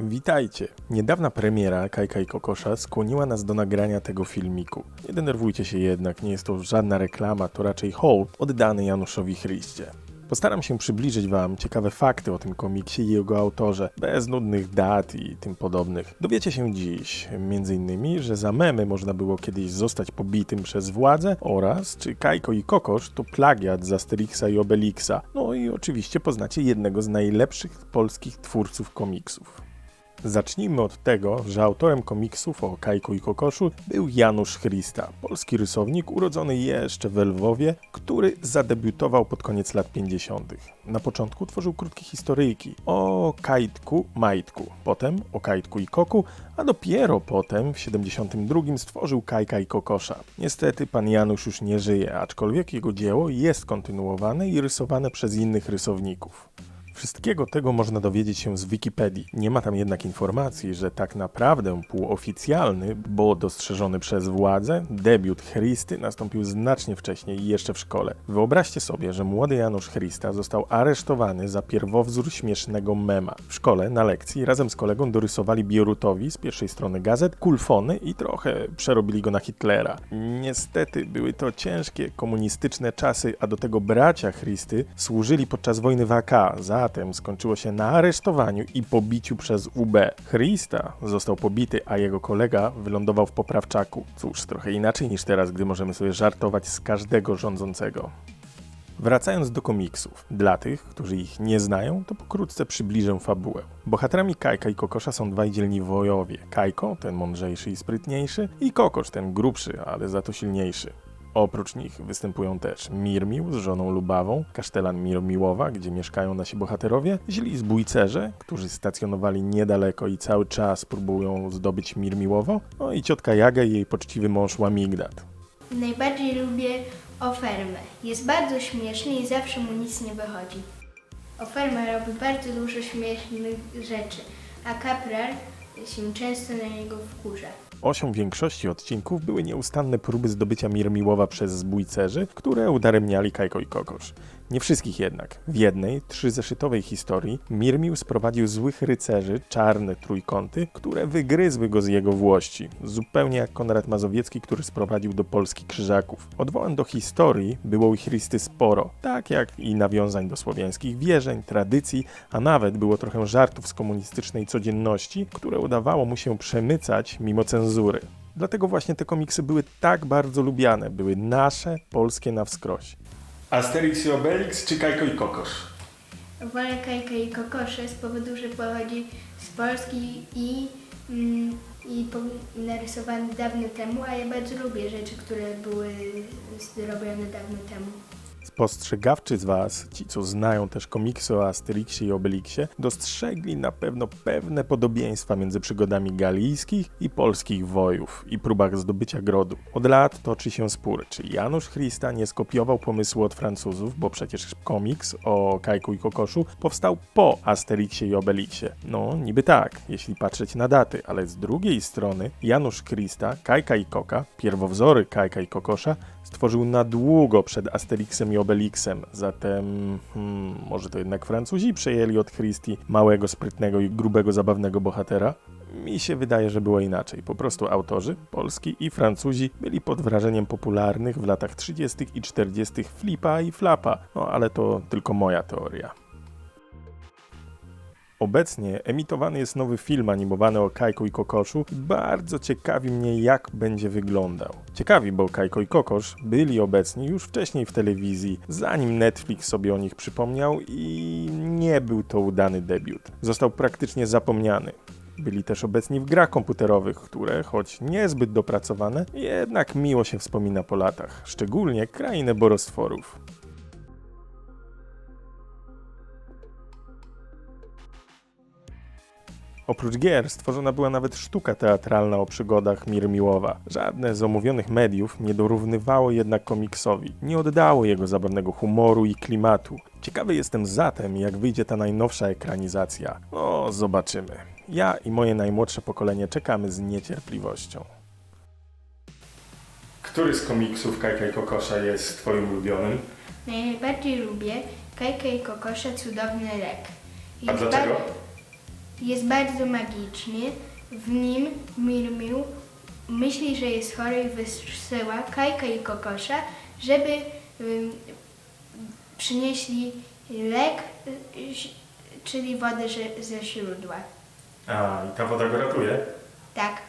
Witajcie! Niedawna premiera Kajka i Kokosza skłoniła nas do nagrania tego filmiku. Nie denerwujcie się jednak, nie jest to żadna reklama, to raczej hołd oddany Januszowi Chryście. Postaram się przybliżyć Wam ciekawe fakty o tym komiksie i jego autorze, bez nudnych dat i tym podobnych. Dowiecie się dziś, m.in., że za memy można było kiedyś zostać pobitym przez władzę oraz czy Kajko i Kokosz to plagiat z Asterixa i Obelixa. No i oczywiście poznacie jednego z najlepszych polskich twórców komiksów. Zacznijmy od tego, że autorem komiksów o Kajku i Kokoszu był Janusz Chrysta, polski rysownik urodzony jeszcze w Lwowie, który zadebiutował pod koniec lat 50. Na początku tworzył krótkie historyjki o Kajtku, Majtku, potem o Kajtku i Koku, a dopiero potem w 72 stworzył Kajka i Kokosza. Niestety pan Janusz już nie żyje, aczkolwiek jego dzieło jest kontynuowane i rysowane przez innych rysowników. Wszystkiego tego można dowiedzieć się z Wikipedii. Nie ma tam jednak informacji, że tak naprawdę półoficjalny, bo dostrzeżony przez władzę, debiut Christy nastąpił znacznie wcześniej jeszcze w szkole. Wyobraźcie sobie, że młody Janusz Chrysta został aresztowany za pierwowzór śmiesznego mema. W szkole, na lekcji, razem z kolegą dorysowali Bierutowi z pierwszej strony gazet kulfony i trochę przerobili go na Hitlera. Niestety były to ciężkie komunistyczne czasy, a do tego bracia Christy służyli podczas wojny w AK. Zatem skończyło się na aresztowaniu i pobiciu przez UB. Christa został pobity, a jego kolega wylądował w poprawczaku. Cóż, trochę inaczej niż teraz, gdy możemy sobie żartować z każdego rządzącego. Wracając do komiksów, dla tych, którzy ich nie znają, to pokrótce przybliżę fabułę. Bohaterami Kajka i Kokosza są dwaj dzielni wojowie. Kajko, ten mądrzejszy i sprytniejszy, i Kokosz, ten grubszy, ale za to silniejszy. Oprócz nich występują też Mirmił z żoną Lubawą, kasztelan Mirmiłowa, gdzie mieszkają nasi bohaterowie, źli zbójcerze, którzy stacjonowali niedaleko i cały czas próbują zdobyć Mirmiłowo, no i ciotka Jaga i jej poczciwy mąż Łamigdat. Najbardziej lubię Ofermę. Jest bardzo śmieszny i zawsze mu nic nie wychodzi. Oferma robi bardzo dużo śmiesznych rzeczy, a Kapral się często na niego wkurza. Osią większości odcinków były nieustanne próby zdobycia Mirmiłowa przez zbójcerzy, które udaremniali Kajko i Kokosz. Nie wszystkich jednak. W jednej, trzyzeszytowej historii Mirmił sprowadził złych rycerzy, czarne trójkąty, które wygryzły go z jego włości. Zupełnie jak Konrad Mazowiecki, który sprowadził do Polski krzyżaków. Odwołań do historii było ich listy sporo, tak jak i nawiązań do słowiańskich wierzeń, tradycji, a nawet było trochę żartów z komunistycznej codzienności, które udawało mu się przemycać mimo cenzury. Dlatego właśnie te komiksy były tak bardzo lubiane, były nasze, polskie na wskroś. Asterix i Obelix czy Kajko i Kokosz? Wolę Kajka i Kokosze z powodu, że pochodzi z Polski i, mm, i po- narysowany dawno temu, a ja bardzo lubię rzeczy, które były zrobione dawno temu. Spostrzegawczy z Was, ci co znają też komiksy o Asterixie i Obelixie, dostrzegli na pewno pewne podobieństwa między przygodami galijskich i polskich wojów i próbach zdobycia grodu. Od lat toczy się spór, czy Janusz Chrysta nie skopiował pomysłu od Francuzów, bo przecież komiks o Kajku i Kokoszu powstał po Asterixie i Obelixie. No, niby tak, jeśli patrzeć na daty, ale z drugiej strony Janusz Chrysta, Kajka i Koka, pierwowzory Kajka i Kokosza, stworzył na długo przed Asterixem i Obelixem, zatem hmm, może to jednak Francuzi przejęli od Christie małego, sprytnego i grubego, zabawnego bohatera? Mi się wydaje, że było inaczej. Po prostu autorzy, polski i Francuzi, byli pod wrażeniem popularnych w latach 30. i 40. flipa i flapa. No ale to tylko moja teoria. Obecnie emitowany jest nowy film animowany o Kajku i Kokoszu bardzo ciekawi mnie jak będzie wyglądał. Ciekawi, bo Kajko i Kokosz byli obecni już wcześniej w telewizji, zanim Netflix sobie o nich przypomniał i nie był to udany debiut. Został praktycznie zapomniany. Byli też obecni w grach komputerowych, które, choć niezbyt dopracowane, jednak miło się wspomina po latach, szczególnie krainę borostworów. Oprócz gier stworzona była nawet sztuka teatralna o przygodach Mirmiłowa. Żadne z omówionych mediów nie dorównywało jednak komiksowi, nie oddało jego zabawnego humoru i klimatu. Ciekawy jestem zatem, jak wyjdzie ta najnowsza ekranizacja. No, zobaczymy. Ja i moje najmłodsze pokolenie czekamy z niecierpliwością. Który z komiksów Kajka i Kokosza jest twoim ulubionym? Najbardziej lubię Kajka i Kokosza Cudowny Lek. A Jest dlaczego? Jest bardzo magiczny. W nim Miu myśli, że jest chory i wysyła Kajka i Kokosza, żeby ym, przynieśli lek, y, czyli wodę ze źródła. A, i ta woda go ratuje? Tak.